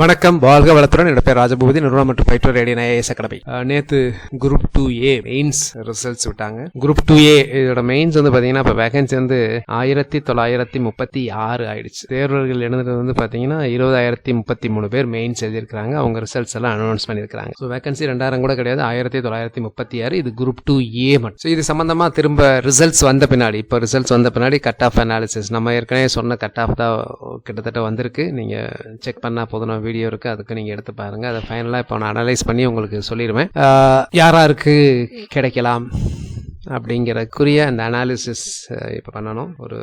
வணக்கம் வாழ்க வளத்துடன். என்னோட பேர் ராஜபூபதி. நிறுவனம் மற்றும் பயிற்றுவர் ரேடியோ ஐஏஎஸ் அகாடமி நேத்து group two A mains results விட்டாங்க. குரூப் டூ ஏ இதோட மெயின்ஸ் வந்து பாத்தீங்கன்னா இப்போ வேகன்சி வந்து ஆயிரத்தி தொள்ளாயிரத்தி முப்பத்தி ஆறு ஆயிடுச்சு. தேர்வர்கள் எழுதுறது வந்து பாத்தீங்கன்னா இருபதாயிரத்தி முப்பத்தி மூணு பேர் மெயின்ஸ் எழுதியிருக்காங்க அவங்க ரிசல்ட்ஸ் எல்லாம் அனௌன்ஸ் பண்ணியிருக்காங்க ஸோ வேகன்சி ரெண்டாயிரம் கூட கிடையாது. ஆயிரத்தி தொள்ளாயிரத்தி முப்பத்தி ஆறு. இது குரூப் டூ ஏ மட்டும். ஸோ இது சம்பந்தமா திரும்ப ரிசல்ட்ஸ் வந்த பின்னாடி இப்போ ரிசல்ட்ஸ் வந்த பின்னாடி கட் ஆஃப் அனாலிசிஸ் நம்ம ஏற்கனவே சொன்ன கட் ஆஃப் தான் கிட்டத்தட்ட வந்திருக்கு. நீங்க செக் பண்ணா போதும். வீடியோ இருக்கு அதுக்கு நீங்க எடுத்து பாருங்க. அதை ஃபைனலாக இப்போ நான் அனலைஸ் பண்ணி உங்களுக்கு சொல்லிடுவேன். யாராருக்கு கிடைக்கலாம். அப்படிங்கிறக்குரிய அந்த அனாலிசிஸ் இப்போ பண்ணணும். ஒரு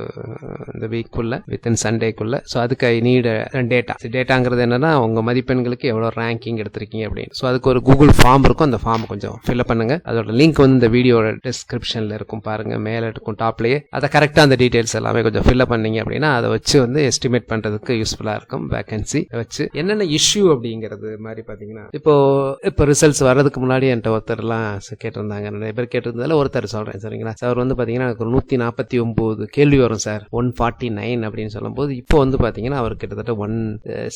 இந்த வீக்குள்ள வித்தின் சண்டேக்குள்ள ஸோ அதுக்கு ஐ நீட் டேட்டா டேட்டாங்கிறது என்னன்னா உங்க மதிப்பெண்களுக்கு எவ்வளோ ரேங்கிங் எடுத்திருக்கீங்க அப்படின்னு. ஸோ அதுக்கு ஒரு கூகுள் ஃபார்ம் இருக்கும். அந்த ஃபார்ம் கொஞ்சம் ஃபில்அப் பண்ணுங்க. அதோட லிங்க் வந்து இந்த வீடியோட டிஸ்கிரிப்ஷனில் இருக்கும் பாருங்க. மேலே இருக்கும் டாப்லேயே அதை கரெக்டாக அந்த டீட்டெயில்ஸ் எல்லாமே கொஞ்சம் ஃபில்அப் பண்ணீங்க அப்படின்னா அதை வச்சு வந்து எஸ்டிமேட் பண்ணுறதுக்கு யூஸ்ஃபுல்லாக இருக்கும். வேகன்சி வச்சு. என்னென்ன இஷ்யூ அப்படிங்கிறது மாதிரி பார்த்தீங்கன்னா இப்போ இப்போ ரிசல்ட்ஸ் வர்றதுக்கு முன்னாடி என்கிட்ட ஒருத்தர்லாம் கேட்டிருந்தாங்க. நிறைய பேர் கேட்டிருந்ததில் ஒருத்தர் சொல்கிறேன் சரிங்களா? சார் வந்து பார்த்தீங்கன்னா எனக்கு ஒரு நூற்றி நாற்பத்தி ஒம்பது கேள்வி வரும் சார். ஒன் ஃபார்ட்டி நைன் அப்படின்னு சொல்லும்போது இப்போ வந்து பார்த்தீங்கன்னா அவர் கிட்டத்தட்ட ஒன்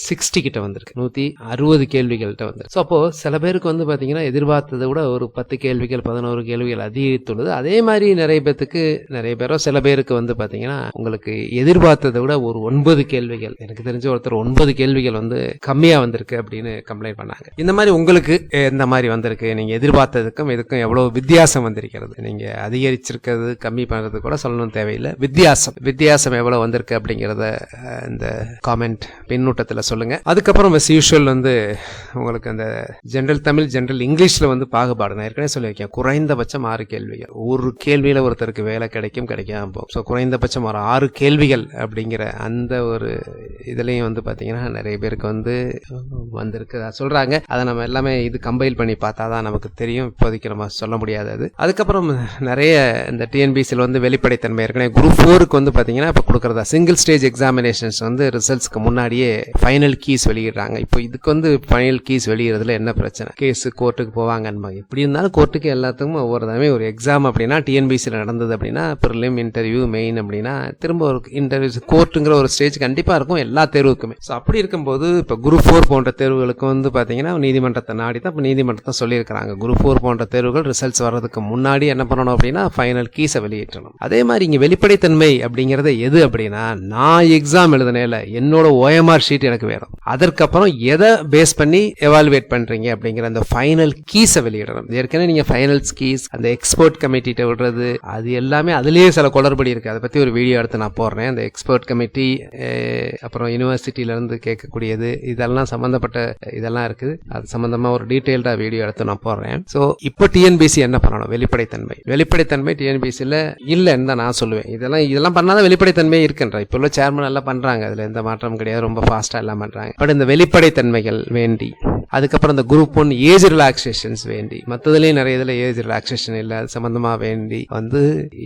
சிக்ஸ்டி கிட்ட வந்திருக்கு. நூற்றி அறுபது கேள்விகள்கிட்ட வந்திருக்கு ஸோ அப்போது சில பேருக்கு வந்து பார்த்தீங்கன்னா எதிர்பார்த்ததை விட ஒரு பத்து கேள்விகள் பதினோரு கேள்விகள் அதிகரித்துள்ளது. அதே மாதிரி நிறைய பேர்த்துக்கு நிறைய பேரோ சில பேருக்கு வந்து பார்த்தீங்கன்னா உங்களுக்கு எதிர்பார்த்ததை விட ஒரு ஒன்பது கேள்விகள் எனக்கு தெரிஞ்ச ஒருத்தர் ஒன்பது கேள்விகள் வந்து கம்மியாக வந்திருக்கு அப்படின்னு கம்ப்ளைண்ட் பண்ணாங்க. இந்த மாதிரி உங்களுக்கு எந்த மாதிரி வந்திருக்கு? நீங்கள் எதிர்பார்த்ததுக்கும் இதுக்கும் எவ்வளோ வித்தியாசம் வந்திருக்கிறது? நீங்கள் அதிகரிச்சிருக்கிறது கம்மி பண்ணுறது கூட சொல்லணும் தேவையில்லை. வித்தியாசம். வித்தியாசம் எவ்வளோ வந்திருக்கு அப்படிங்கிறத இந்த காமெண்ட் பின்னூட்டத்தில் சொல்லுங்கள் அதுக்கப்புறம் as usual வந்து உங்களுக்கு அந்த ஜென்ரல் தமிழ் ஜென்ரல் இங்கிலீஷில் வந்து பாகுபாடு. நான் ஏற்கனவே சொல்லியிருக்கேன். குறைந்தபட்சம் ஆறு கேள்விகள். ஒரு கேள்வியில் ஒருத்தருக்கு வேலை கிடைக்கும் கிடைக்காம போகும். ஸோ குறைந்தபட்சம் ஒரு ஆறு கேள்விகள் அப்படிங்கிற அந்த ஒரு இதுலேயும் வந்து பார்த்தீங்கன்னா நிறைய பேருக்கு வந்து வந்திருக்கு. சொல்கிறாங்க அதை நம்ம எல்லாமே இது கம்பைல் பண்ணி பார்த்தா தான் நமக்கு தெரியும். இப்போதைக்கு நம்ம சொல்ல முடியாது அது. அதுக்கப்புறம் நிறைய இந்த டிஎன்பிசியில் வந்து வெளிப்படைத்தன்மை ஏற்கனவே குரூப் ஃபோருக்கு வந்து பார்த்தீங்கன்னா இப்போ கொடுக்குறதா? சிங்கிள் ஸ்டேஜ் எக்ஸாமினேஷன்ஸ் வந்து ரிசல்ட்ஸ்க்கு முன்னாடியே ஃபைனல் கீஸ் வெளியிடுறாங்க. இப்போ இதுக்கு வந்து ஃபைனல் கீஸ் வெளியிறதுல என்ன பிரச்சனை? கேஸ் கோர்ட்டுக்கு போவாங்கன்னு எப்படி இருந்தாலும் கோர்ட்டுக்கு எல்லாத்துக்கும் ஒவ்வொரு தடவை ஒரு எக்ஸாம் அப்படின்னா டிஎன்பிசியில் நடந்தது அப்படின்னா ப்ரிலிம் இன்டர்வியூ மெயின் அப்படின்னா திரும்ப ஒரு இன்டர்வியூ கோர்ட்டுங்கிற ஒரு ஸ்டேஜ் கண்டிப்பாக இருக்கும் எல்லா தேர்வுக்குமே. ஸோ அப்படி இருக்கும்போது இப்போ குரூப் ஃபோர் போன்ற தேர்வுகளுக்கு வந்து பார்த்தீங்கன்னா நீதிமன்றத்தை நாடி தான் இப்போ நீதிமன்றத்தை சொல்லியிருக்கிறாங்க. குரூப் ஃபோர் போன்ற தேர்வுகள் ரிசல்ட்ஸ் வர்றதுக்கு முன்னாடி என்ன பண்ணணும் அப்படின்னா ஃபைனல் கீஸை வெளியிட்டணும். அதே மாதிரி இங்கே வெளிப்படைத்தன்மை அப்படிங்கிறது எது அப்படின்னா நான் எக்ஸாம் எழுதுனேல என்னோட ஓஎம்ஆர் ஷீட் எனக்கு வேணும். அதற்கப்புறம் எதை பேஸ் பண்ணி எவாலுவேட் பண்றீங்க அப்படிங்கிற அந்த ஃபைனல் கீஸை வெளியிடணும். ஏற்கனவே நீங்க ஃபைனல்ஸ் கீஸ் அந்த எக்ஸ்பர்ட் கமிட்டிட்ட விடுறது அது எல்லாமே அதுலேயே சில குளறுபடி இருக்கு. அதை பத்தி ஒரு வீடியோ எடுத்து நான் போடுறேன். அந்த எக்ஸ்பர்ட் கமிட்டி அப்புறம் யூனிவர்சிட்டியில இருந்து கேட்கக்கூடியது இதெல்லாம் சம்பந்தப்பட்ட இதெல்லாம் இருக்குது அது சம்பந்தமா ஒரு டீட்டெயில்டா வீடியோ எடுத்து நான் போடுறேன். ஸோ இப்போ டிஎன்பிசி என்ன பண்ணணும்? வெளிப்படைத்தன்மை. வெளிப்படைத்தன்மை டிஎன்பிசியில் இல்லைன்னு தான் நான் சொல்லுவேன். இதெல்லாம் இதெல்லாம் பண்ணாதான் வெளிப்படைத்தன்மை இருக்குன்ற. இப்போ உள்ள சேர்மன் எல்லாம் பண்றாங்க. அதுல எந்த மாற்றமும் கிடையாது. ரொம்ப ஃபாஸ்டா எல்லாம் பண்றாங்க. பட் இந்த வெளிப்படைத்தன்மைகள் வேண்டி. அதுக்கப்புறம் இந்த குரூப் ஒன் ஏஜ் ரிலாக்ஸேஷன்ஸ் வேண்டி மற்றதுலேயும் நிறைய இதில் ஏஜ் ரிலாக்ஸேஷன் இல்லை அது சம்மந்தமாக வேண்டி வந்து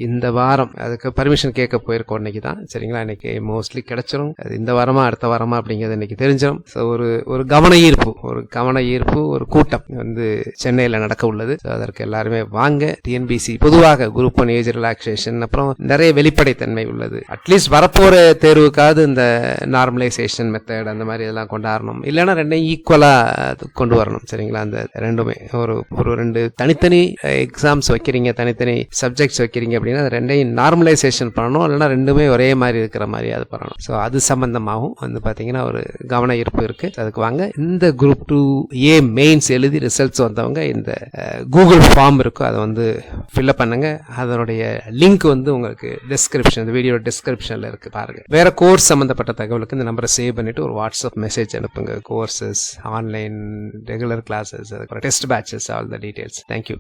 இந்த வாரம் அதுக்கு பர்மிஷன் கேட்க போயிருக்கோம் இன்னைக்கு தான். சரிங்களா? இன்னைக்கு மோஸ்ட்லி கிடைச்சிரும். அது இந்த வாரமா அடுத்த வாரமா அப்படிங்கிறது இன்னைக்கு தெரிஞ்சிடும் ஸோ ஒரு ஒரு கவன ஈர்ப்பு ஒரு கவன ஈர்ப்பு ஒரு கூட்டம் வந்து சென்னையில் நடக்க உள்ளது. ஸோ அதற்கு எல்லாருமே வாங்க. டிஎன்பிசி பொதுவாக குரூப் ஒன் ஏஜ் ரிலாக்ஸேஷன் அப்புறம் நிறைய வெளிப்படைத்தன்மை உள்ளது. அட்லீஸ்ட் வரப்போற தேர்வுக்காவது இந்த நார்மலைசேஷன் மெத்தட் அந்த மாதிரி இதெல்லாம் கொண்டாடணும். இல்லைன்னா ரெண்டையும் ஈக்குவலாக கொண்டு வரணும் சரிங்களா? அந்த ரெண்டுமே. ஒரு ஒரு ரெண்டு தனித்தனி எக்ஸாம்ஸ் வைக்கிறீங்க தனித்தனி சப்ஜெக்ட்ஸ் வைக்கிறீங்க அப்படின்னா அது ரெண்டையும் நார்மலைசேஷன் பண்ணணும். இல்லைனா ரெண்டுமே ஒரே மாதிரி இருக்கிற மாதிரி அது பண்ணணும். ஸோ அது சம்பந்தமாகவும் வந்து பார்த்தீங்கன்னா ஒரு கவன ஈர்ப்பு இருக்கு. அதுக்கு வாங்க. இந்த குரூப் டூ ஏ மெயின்ஸ் எழுதி ரிசல்ட்ஸ் வந்தவங்க இந்த கூகுள் ஃபார்ம் இருக்கோ அதை வந்து ஃபில்அப் பண்ணுங்க. அதனுடைய லிங்க் வந்து உங்களுக்கு டிஸ்கிரிப்ஷன் இந்த வீடியோ டிஸ்கிரிப்ஷனில் இருக்கு பாருங்க. வேற கோர்ஸ் சம்பந்தப்பட்ட தகவலுக்கு இந்த நம்பரை சேவ் பண்ணிட்டு ஒரு வாட்ஸ்அப் மெசேஜ் அனுப்புங்க. Courses online regular classes, uh, or test batches, all the details. Thank you.